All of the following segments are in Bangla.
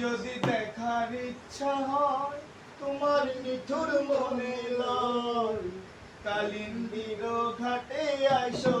যদি দেখার ইচ্ছা হয় তোমার মিথুর মনে লয়। কালিন্দির ঘাটে আইসো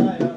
Yeah, yeah.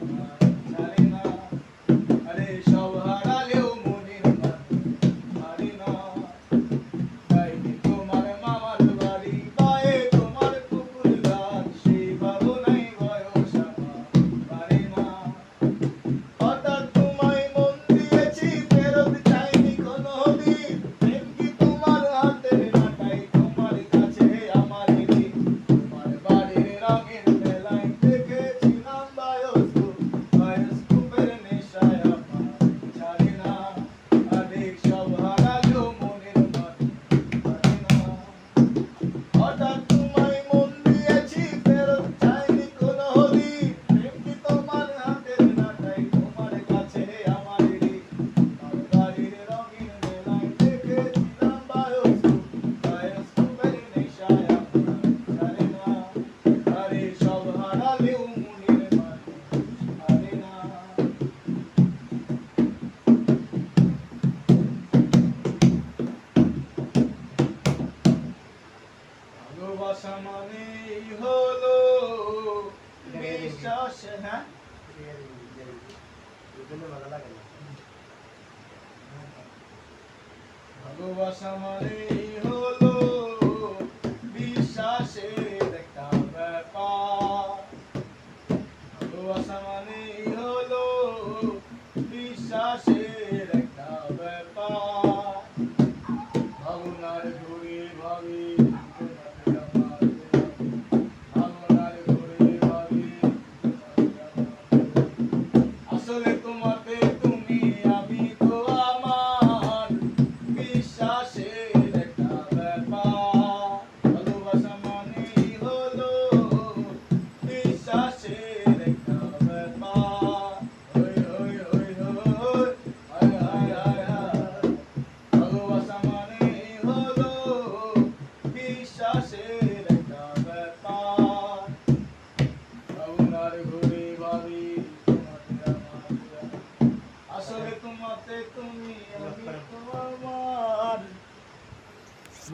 ভালোবাসা মানে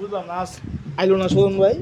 বুঝলাম না আইলো না শোভন ভাই।